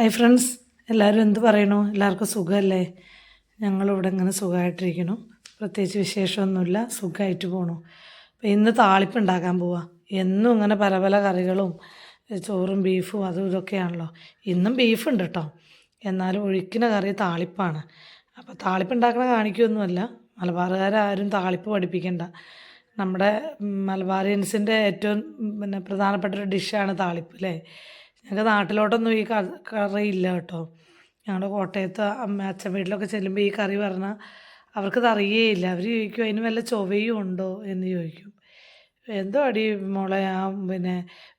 Hi friends എല്ലാവരും എന്ത് പറയണു? എല്ലാവർക്കും സുഖമല്ലേ ഞങ്ങളിവിടെ ഇങ്ങനെ സുഖമായിട്ടിരിക്കണം പ്രത്യേകിച്ച് വിശേഷമൊന്നുമില്ല. സുഖമായിട്ട് പോണു. അപ്പോൾ ഇന്ന് താളിപ്പ് ഉണ്ടാക്കാൻ പോവാ. എന്നും ഇങ്ങനെ പല പല കറികളും ചോറും ബീഫും അതും ഇതൊക്കെയാണല്ലോ. ഇന്നും ബീഫ് ഉണ്ട് കേട്ടോ എന്നാലും ഒഴിക്കുന്ന കറി താളിപ്പാണ്. അപ്പോൾ താളിപ്പ് ഉണ്ടാക്കണ കാണിക്കൊന്നുമല്ല. മലബാറുകാരും താളിപ്പ് പഠിപ്പിക്കണ്ട. നമ്മുടെ മലബാറിയൻസിന്റെ ഏറ്റവും പിന്നെ പ്രധാനപ്പെട്ട ഒരു ഡിഷാണ് താളിപ്പ് അല്ലേ ഞങ്ങൾക്ക് നാട്ടിലോട്ടൊന്നും ഈ കറി ഇല്ല കേട്ടോ. ഞങ്ങളുടെ കോട്ടയത്ത് അമ്മ അച്ഛൻ വീട്ടിലൊക്കെ ചെല്ലുമ്പോൾ ഈ കറി പറഞ്ഞാൽ അവർക്കത് അറിയേയില്ല അവർ ചോദിക്കും അതിന് വല്ല ചൊവയും ഉണ്ടോ? എന്ന് ചോദിക്കും. എന്തോ അടി മോളെ ആ പിന്നെ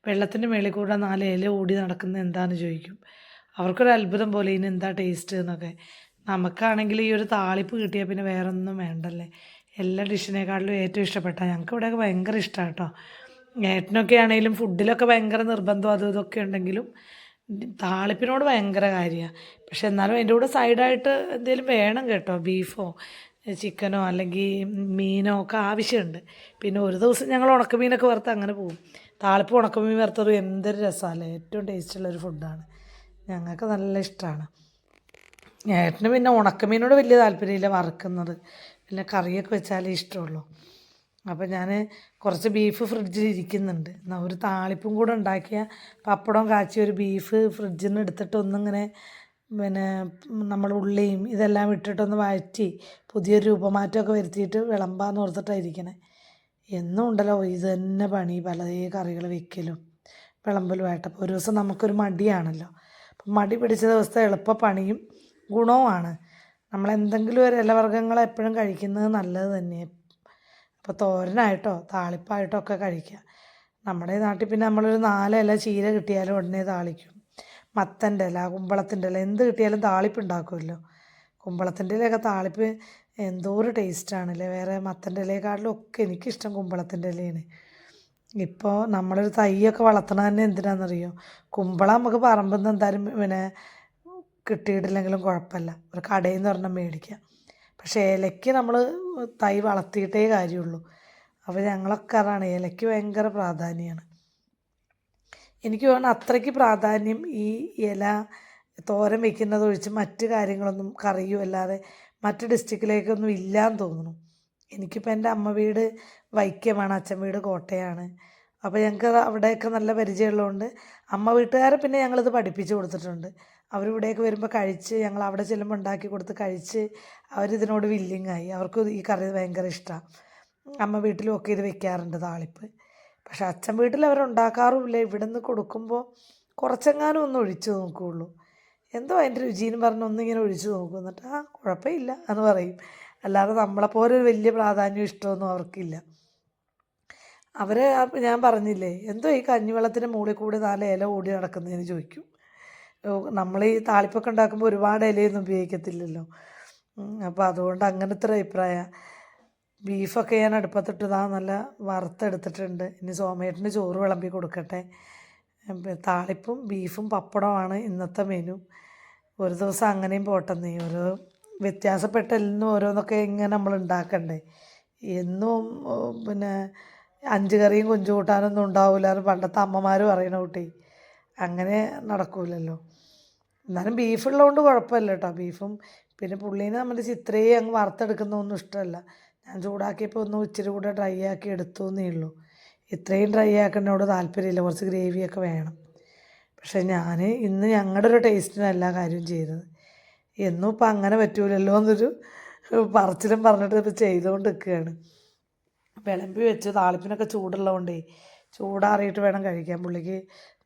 വെള്ളത്തിന്റെ മേളിൽ കൂടെ നാല് ഇല ഓടി നടക്കുന്നത് എന്താണെന്ന് ചോദിക്കും. അവർക്കൊരു അത്ഭുതം പോലെ ഇതിന് എന്താ ടേസ്റ്റ്? എന്നൊക്കെ. നമുക്കാണെങ്കിൽ ഈ ഒരു താളിപ്പ് കിട്ടിയാൽ പിന്നെ വേറൊന്നും വേണ്ടല്ലേ? എല്ലാ ഡിഷിനേക്കാളിലും ഏറ്റവും ഇഷ്ടപ്പെട്ട ഞങ്ങൾക്ക് ഇവിടെയൊക്കെ ഭയങ്കര ഇഷ്ടമാണ് കേട്ടോ. ഏട്ടനൊക്കെ ആണെങ്കിലും ഫുഡിലൊക്കെ ഭയങ്കര നിർബന്ധം അതും ഇതൊക്കെ ഉണ്ടെങ്കിലും താളിപ്പിനോട് ഭയങ്കര കാര്യമാണ് പക്ഷെ എന്നാലും അതിന്റെ കൂടെ സൈഡായിട്ട് എന്തെങ്കിലും വേണം കേട്ടോ ബീഫോ ചിക്കനോ അല്ലെങ്കിൽ മീനോ ഒക്കെ ആവശ്യമുണ്ട്. പിന്നെ ഒരു ദിവസം ഞങ്ങൾ ഉണക്കമീനൊക്കെ വറുത്ത് അങ്ങനെ പോകും. താളിപ്പ് ഉണക്കമീൻ വറുത്തത് എന്തൊരു രസമല്ലേ ഏറ്റവും ടേസ്റ്റുള്ളൊരു ഫുഡാണ്. ഞങ്ങൾക്ക് നല്ല ഇഷ്ടമാണ് ഏട്ടന് പിന്നെ ഉണക്കമീനോട് വലിയ താല്പര്യമില്ല വറുക്കുന്നത്. പിന്നെ കറിയൊക്കെ വെച്ചാലേ ഇഷ്ടമുള്ളൂ. അപ്പോൾ ഞാൻ കുറച്ച് ബീഫ് ഫ്രിഡ്ജിൽ ഇരിക്കുന്നുണ്ട്. എന്നാൽ ഒരു താളിപ്പും കൂടെ ഉണ്ടാക്കിയ പപ്പടം കാച്ചി ഒരു ബീഫ് ഫ്രിഡ്ജിൽ നിന്ന് എടുത്തിട്ട് ഒന്നിങ്ങനെ പിന്നെ നമ്മൾ ഉള്ളിയും ഇതെല്ലാം ഇട്ടിട്ടൊന്ന് വഴറ്റി പുതിയൊരു രൂപമാറ്റമൊക്കെ വരുത്തിയിട്ട് വിളമ്പാന്ന് ഓർത്തിട്ടാണ് ഇരിക്കണേ. എന്നും ഉണ്ടല്ലോ ഇത് തന്നെ പണി പല കറികൾ വെക്കലും വിളമ്പലും ആയിട്ടപ്പോൾ ഒരു ദിവസം നമുക്കൊരു മടിയാണല്ലോ. അപ്പം മടി പിടിച്ച ദിവസത്തെ എളുപ്പ പണിയും ഗുണവുമാണ്. നമ്മൾ എന്തെങ്കിലും ഒരു ഇലവർഗങ്ങൾ എപ്പോഴും കഴിക്കുന്നത് നല്ലത് തന്നെ അപ്പോൾ തോരനായിട്ടോ താളിപ്പായിട്ടോ ഒക്കെ കഴിക്കുക. നമ്മുടെ നാട്ടിൽ പിന്നെ നമ്മളൊരു നാലില ചീര കിട്ടിയാലും ഉടനെ താളിക്കും. മത്തന്റെ ഇല കുമ്പളത്തിന്റെ ഇല എന്ത് കിട്ടിയാലും താളിപ്പ് ഉണ്ടാക്കുമല്ലോ കുമ്പളത്തിന്റെ ഇലയൊക്കെ താളിപ്പ് എന്തോ ഒരു ടേസ്റ്റാണല്ലേ വേറെ മത്തന്റെ ഇലയെക്കാട്ടിലും ഒക്കെ എനിക്കിഷ്ടം കുമ്പളത്തിന്റെ ഇലയാണ്. ഇപ്പോൾ നമ്മളൊരു തൈയൊക്കെ വളർത്തണത് തന്നെ എന്തിനാണെന്നറിയോ? കുമ്പളം നമുക്ക് പറമ്പിൽ നിന്ന് എന്തായാലും പിന്നെ കിട്ടിയിട്ടില്ലെങ്കിലും കുഴപ്പമില്ല. ഒരു കടയിൽ നിന്ന് പറഞ്ഞാൽ മേടിക്കാം പക്ഷേ ഏലയ്ക്ക് നമ്മൾ തൈ വളർത്തിയിട്ടേ കാര്യമുള്ളൂ. അപ്പോൾ ഞങ്ങളൊക്കെ അതാണ് ഏലയ്ക്ക് ഭയങ്കര പ്രാധാന്യമാണ് എനിക്ക് തോന്നുന്നു അത്രയ്ക്ക് പ്രാധാന്യം ഈ ഇല തോരൻ വെക്കുന്നത് ഒഴിച്ച് മറ്റ് കാര്യങ്ങളൊന്നും കറിയും അല്ലാതെ മറ്റ് ഡിസ്ട്രിക്റ്റിലേക്കൊന്നും ഇല്ലയെന്ന് തോന്നുന്നു. എനിക്കിപ്പോൾ എന്റെ അമ്മ വീട് വൈക്കമാണ് അച്ഛൻ വീട് കോട്ടയാണ്. അപ്പോൾ ഞങ്ങൾക്ക് അവിടെയൊക്കെ നല്ല പരിചയമുള്ളതുകൊണ്ട് അമ്മ വീട്ടുകാരെ പിന്നെ ഞങ്ങളിത് പഠിപ്പിച്ചു കൊടുത്തിട്ടുണ്ട്. അവരിവിടെയൊക്കെ വരുമ്പോൾ കഴിച്ച് ഞങ്ങൾ അവിടെ ചെല്ലുമ്പോൾ ഉണ്ടാക്കി കൊടുത്ത് കഴിച്ച് അവരിതിനോട് വില്ലിങ്ങായി അവർക്ക് ഈ കറി ഭയങ്കര ഇഷ്ടമാണ് അമ്മ വീട്ടിലും ഒക്കെ ഇത് വെക്കാറുണ്ട് താളിപ്പ്. പക്ഷെ അച്ഛൻ വീട്ടിൽ അവരുണ്ടാക്കാറുമില്ല ഇവിടെ നിന്ന് കൊടുക്കുമ്പോൾ കുറച്ചെങ്ങാനും ഒന്ന് ഒഴിച്ചു നോക്കുകയുള്ളൂ എന്തോ അതിന്റെ രുചിയെന്ന് പറഞ്ഞ് ഒന്നിങ്ങനെ ഒഴിച്ചു നോക്കും. എന്നിട്ട് ആ കുഴപ്പമില്ല എന്ന് പറയും. അല്ലാതെ നമ്മളെപ്പോലെ ഒരു വലിയ പ്രാധാന്യം ഇഷ്ടമൊന്നും അവർക്കില്ല. അവർ ഞാൻ പറഞ്ഞില്ലേ എന്തോ ഈ കഞ്ഞിവെള്ളത്തിന്റെ മുകളിൽ കൂടി നാല് ഇല ഓടി നടക്കുന്നതെന്ന് ചോദിക്കും. നമ്മൾ ഈ താളിപ്പൊക്കെ ഉണ്ടാക്കുമ്പോൾ ഒരുപാട് ഇലയൊന്നും ഉപയോഗിക്കത്തില്ലല്ലോ. അപ്പോൾ അതുകൊണ്ട് അങ്ങനത്തെ ഒരു അഭിപ്രായം. ബീഫൊക്കെ ഞാൻ അടുപ്പത്തിട്ട് ഇതാ നല്ല വറുത്തെടുത്തിട്ടുണ്ട്. ഇനി സോമേട്ടിന് ചോറ് വിളമ്പി കൊടുക്കട്ടെ. താളിപ്പും ബീഫും പപ്പടമാണ് ഇന്നത്തെ മെനു ഒരു ദിവസം അങ്ങനെയും പോട്ടെന്നേ ഓരോ വ്യത്യാസപ്പെട്ട എല്ലാം ഓരോന്നൊക്കെ ഇങ്ങനെ നമ്മൾ ഉണ്ടാക്കണ്ടേ. എന്നും പിന്നെ അഞ്ച് കറിയും കൊഞ്ചു കൂട്ടാനൊന്നും ഉണ്ടാവില്ല എന്ന് പണ്ടത്തെ അമ്മമാർ പറയണ കുട്ടി. അങ്ങനെ നടക്കൂലല്ലോ. എന്നാലും ബീഫ് ഉള്ളതുകൊണ്ട് കുഴപ്പമില്ല കേട്ടോ ബീഫും പിന്നെ പുള്ളീനെ നമ്മൾ ഇത്രയും അങ്ങ് വറുത്തെടുക്കുന്നതൊന്നും ഇഷ്ടമല്ല. ഞാൻ ചൂടാക്കിയപ്പോൾ ഒന്ന് ഇച്ചിരി കൂടെ ഡ്രൈ ആക്കി എടുത്തു എന്നേ ഉള്ളൂ. ഇത്രയും ഡ്രൈ ആക്കുന്നതിനോട് താല്പര്യമില്ല. കുറച്ച് ഗ്രേവിയൊക്കെ വേണം. പക്ഷേ ഞാൻ ഇന്ന് ഞങ്ങളുടെ ഒരു ടേസ്റ്റിന് എല്ലാ കാര്യവും ചെയ്തത്. എന്നും ഇപ്പം അങ്ങനെ പറ്റൂലല്ലോ എന്നൊരു പറച്ചിലും പറഞ്ഞിട്ട് ഇപ്പോൾ ചെയ്തുകൊണ്ട് നിൽക്കുകയാണ് വിളമ്പി വെച്ച് താളിപ്പിനൊക്കെ ചൂടുള്ളതുകൊണ്ടേ ചൂടാറിയിട്ട് വേണം കഴിക്കാൻ. പുള്ളിക്ക്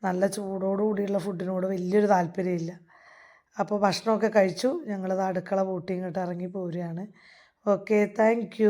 നല്ല ചൂടോടുകൂടിയുള്ള ഫുഡിനോട് വലിയൊരു താല്പര്യമില്ല. അപ്പോൾ ഭക്ഷണമൊക്കെ കഴിച്ചു. ഞങ്ങളത് അടുക്കള പൂട്ടി ഇങ്ങോട്ട് ഇറങ്ങി പോരുകയാണ്. Okay thank